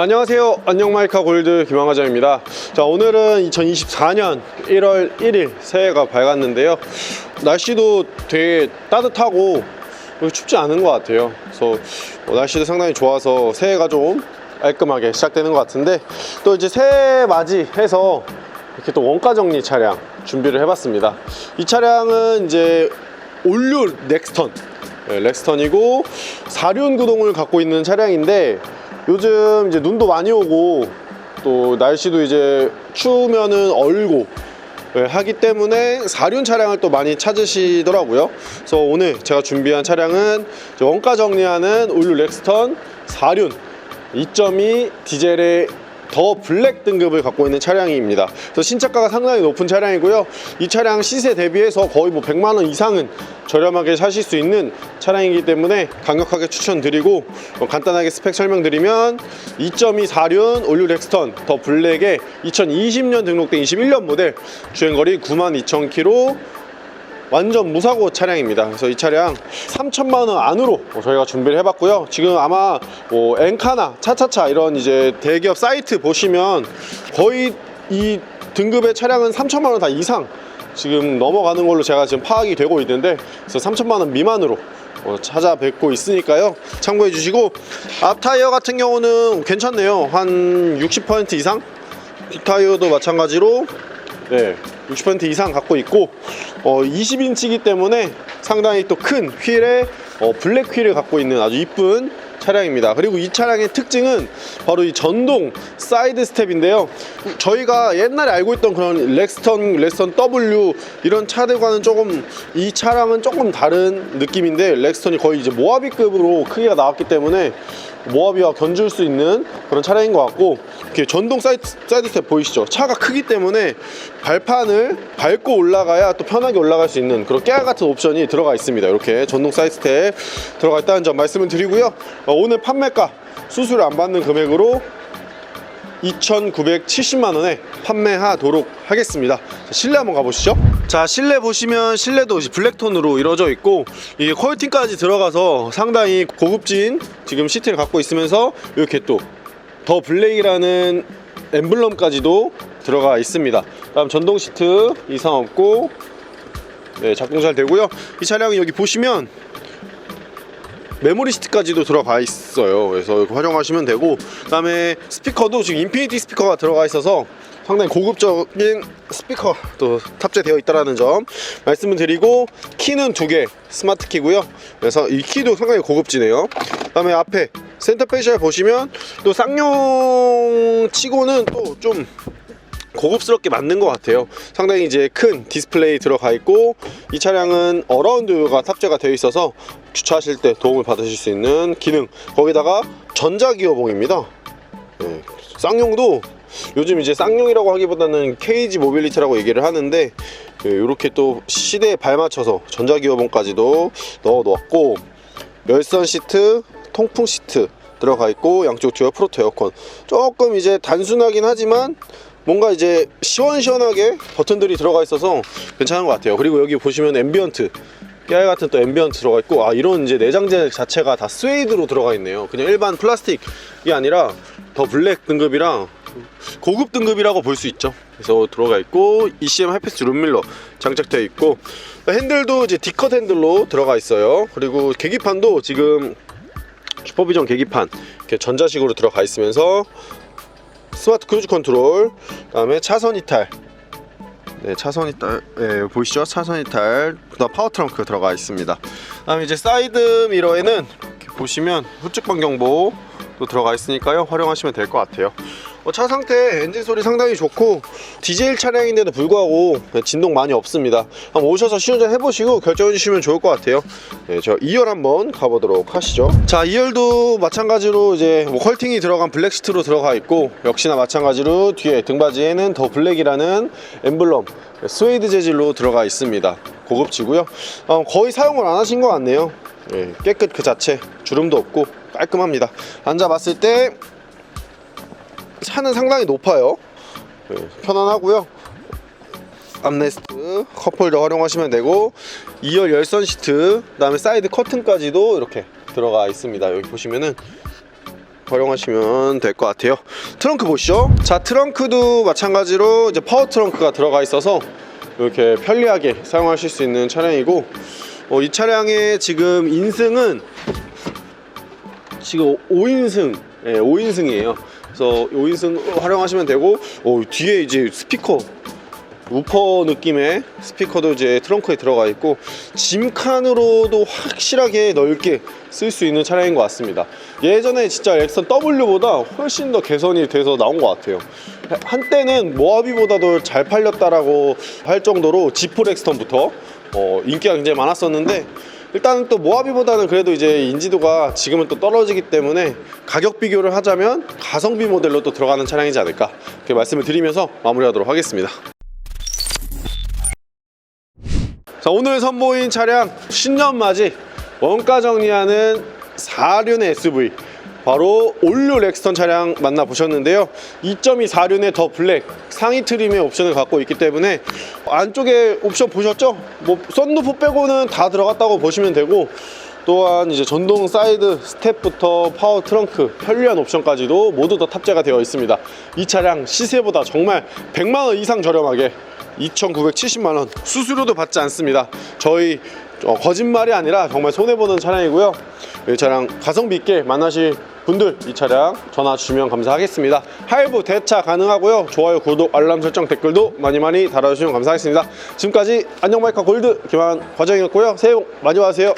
네, 안녕하세요. 안녕마이카 골드 김황화장입니다. 자, 오늘은 2024년 1월 1일 새해가 밝았는데요. 날씨도 되게 따뜻하고 춥지 않은 것 같아요. 그래서 어, 날씨도 상당히 좋아서 새해가 좀 깔끔하게 시작되는 것 같은데 또 이제 새해 맞이해서 이렇게 또 원가 정리 차량 준비를 해봤습니다. 이 차량은 이제 올류 넥스턴 네, 렉스턴이고 사륜 구동을 갖고 있는 차량인데 요즘 이제 눈도 많이 오고 또 날씨도 이제 추우면은 얼고 네, 하기 때문에 사륜 차량을 또 많이 찾으시더라고요. 그래서 오늘 제가 준비한 차량은 원가 정리하는 올류 렉스턴 사륜 2.2 디젤의 더 블랙 등급을 갖고 있는 차량입니다. 그래서 신차가가 상당히 높은 차량이고요. 이 차량 시세 대비해서 거의 뭐 100만 원 이상은 저렴하게 사실 수 있는 차량이기 때문에 강력하게 추천드리고 어, 간단하게 스펙 설명드리면 2.2 사륜 올류 렉스턴 더 블랙의 2020년 등록된 21년 모델 주행거리 92,000km 완전 무사고 차량입니다. 그래서 이 차량 3천만 원 안으로 저희가 준비를 해봤고요. 지금 아마 뭐 엔카나, 차차차 이런 이제 대기업 사이트 보시면 거의 이 등급의 차량은 3천만 원 다 이상 지금 넘어가는 걸로 제가 지금 파악이 되고 있는데 그래서 3천만 원 미만으로 어, 찾아뵙고 있으니까요. 참고해 주시고 앞 타이어 같은 경우는 괜찮네요. 한 60% 이상 뒷 타이어도 마찬가지로 네, 60% 이상 갖고 있고 어, 20인치이기 때문에 상당히 또 큰 휠에 어, 블랙 휠을 갖고 있는 아주 이쁜 차량입니다. 그리고 이 차량의 특징은 바로 이 전동 사이드 스텝인데요. 저희가 옛날에 알고 있던 그런 렉스턴, 렉스턴 W 이런 차들과는 조금 이 차량은 조금 다른 느낌인데 렉스턴이 거의 이제 모하비급으로 크기가 나왔기 때문에 모하비와 견줄 수 있는 그런 차량인 것 같고 이렇게 전동 사이드, 사이드 스텝 보이시죠? 차가 크기 때문에 발판을 밟고 올라가야 또 편하게 올라갈 수 있는 그런 깨알 같은 옵션이 들어가 있습니다. 이렇게 전동 사이드 스텝 들어가 있다는 점 말씀을 드리고요. 어, 오늘 판매가 수수료 안 받는 금액으로 2,970만 원에 판매하도록 하겠습니다. 자, 실내 한번 가보시죠. 자, 실내 보시면 실내도 블랙톤으로 이루어져 있고 이게 퀄팅까지 들어가서 상당히 고급진 지금 시트를 갖고 있으면서 이렇게 또 더 블랙이라는 엠블럼까지도 들어가 있습니다. 다음 전동 시트 이상 없고 네, 작동 잘 되고요. 이 차량은 여기 보시면 메모리 시트까지도 들어가 있어요. 그래서 활용하시면 되고 그 다음에 스피커도 지금 인피니티 스피커가 들어가 있어서 상당히 고급적인 스피커도 탑재되어 있다는 점 말씀을 드리고 키는 두 개 스마트 키고요. 그래서 이 키도 상당히 고급지네요. 그 다음에 앞에 센터 페이셜 보시면 또 쌍용 치고는 또좀 고급스럽게 만든 것 같아요. 상당히 이제 큰 디스플레이 들어가 있고 이 차량은 어라운드가 탑재가 되어 있어서 주차하실 때 도움을 받으실 수 있는 기능. 거기다가 전자 기어봉입니다. 네, 쌍용도 요즘 이제 쌍용이라고 하기보다는 케이지 모빌리티라고 얘기를 하는데 이렇게 또 시대에 발맞춰서 전자 기어봉까지도 넣어 놓았고 열선 시트, 통풍 시트 들어가 있고 양쪽 듀얼 프로토 에어컨 조금 이제 단순하긴 하지만 뭔가 이제 시원시원하게 버튼들이 들어가 있어서 괜찮은 것 같아요. 그리고 여기 보시면 앰비언트 깨알 같은 또 앰비언트 들어가 있고 아 이런 이제 내장재 자체가 다 스웨이드로 들어가 있네요. 그냥 일반 플라스틱이 아니라 더 블랙 등급이랑 고급 등급이라고 볼 수 있죠. 그래서 들어가 있고 ECM 하이패스 룸밀러 장착되어 있고 핸들도 이제 D컷 핸들로 들어가 있어요. 그리고 계기판도 지금 슈퍼비전 계기판 이렇게 전자식으로 들어가 있으면서 스마트 크루즈 컨트롤 그다음에 차선 이탈. 네 차선 이탈. 네, 보이시죠? 차선 이탈. 그다음 파워 트렁크 들어가 있습니다. 그다음에 이제 사이드 미러에는 보시면 후측 방경보 또 들어가 있으니까요. 활용하시면 될 것 같아요 어, 차 상태 엔진 소리 상당히 좋고 디젤 차량인데도 불구하고 진동 많이 없습니다. 한번 오셔서 시운전 해보시고 결정해 주시면 좋을 것 같아요. 네, 저 2열 한번 가보도록 하시죠. 자 2열도 마찬가지로 이제 뭐 컬팅이 들어간 블랙 시트로 들어가 있고 역시나 마찬가지로 뒤에 등받이에는 더 블랙이라는 엠블럼 스웨이드 재질로 들어가 있습니다. 고급지고요. 어, 거의 사용을 안 하신 것 같네요. 예, 깨끗 그 자체 주름도 없고 깔끔합니다. 앉아봤을 때 차는 상당히 높아요 예, 편안하고요 암레스트 컵홀더 활용하시면 되고 2열 열선 시트 그 다음에 사이드 커튼까지도 이렇게 들어가 있습니다 여기 보시면은 활용하시면 될 것 같아요. 트렁크 보시죠. 자, 트렁크도 마찬가지로 이제 파워 트렁크가 들어가 있어서 이렇게 편리하게 사용하실 수 있는 차량이고 어, 이 차량의 지금 인승은 지금 5인승, 예, 5인승이에요. 그래서 5인승 활용하시면 되고, 어, 뒤에 이제 스피커, 우퍼 느낌의 스피커도 이제 트렁크에 들어가 있고, 짐칸으로도 확실하게 넓게 쓸 수 있는 차량인 것 같습니다. 예전에 진짜 렉선 W보다 훨씬 더 개선이 돼서 나온 것 같아요. 한때는 모하비보다도 잘 팔렸다라고 할 정도로 지포 렉스턴부터 어, 인기가 굉장히 많았었는데 일단은 또 모하비보다는 그래도 이제 인지도가 지금은 또 떨어지기 때문에 가격 비교를 하자면 가성비 모델로 또 들어가는 차량이지 않을까 이렇게 말씀을 드리면서 마무리하도록 하겠습니다. 자 오늘 선보인 차량 신년 맞이 원가 정리하는 4륜의 SUV 바로 올류 렉스턴 차량 만나보셨는데요. 2.2 4륜의 더 블랙 상위 트림의 옵션을 갖고 있기 때문에 안쪽에 옵션 보셨죠? 뭐 썬루프 빼고는 다 들어갔다고 보시면 되고 또한 이제 전동 사이드 스텝부터 파워 트렁크 편리한 옵션까지도 모두 다 탑재가 되어 있습니다. 이 차량 시세보다 정말 100만원 이상 저렴하게 2,970만원 수수료도 받지 않습니다. 저희 어, 거짓말이 아니라 정말 손해보는 차량이고요 이 차량 가성비 있게 만나실 분들 이 차량 전화 주시면 감사하겠습니다. 할부 대차 가능하고요. 좋아요 구독 알람 설정 댓글도 많이 많이 달아주시면 감사하겠습니다. 지금까지 안녕마이카 골드 김한 과정이었고요. 새해 복 많이 받으세요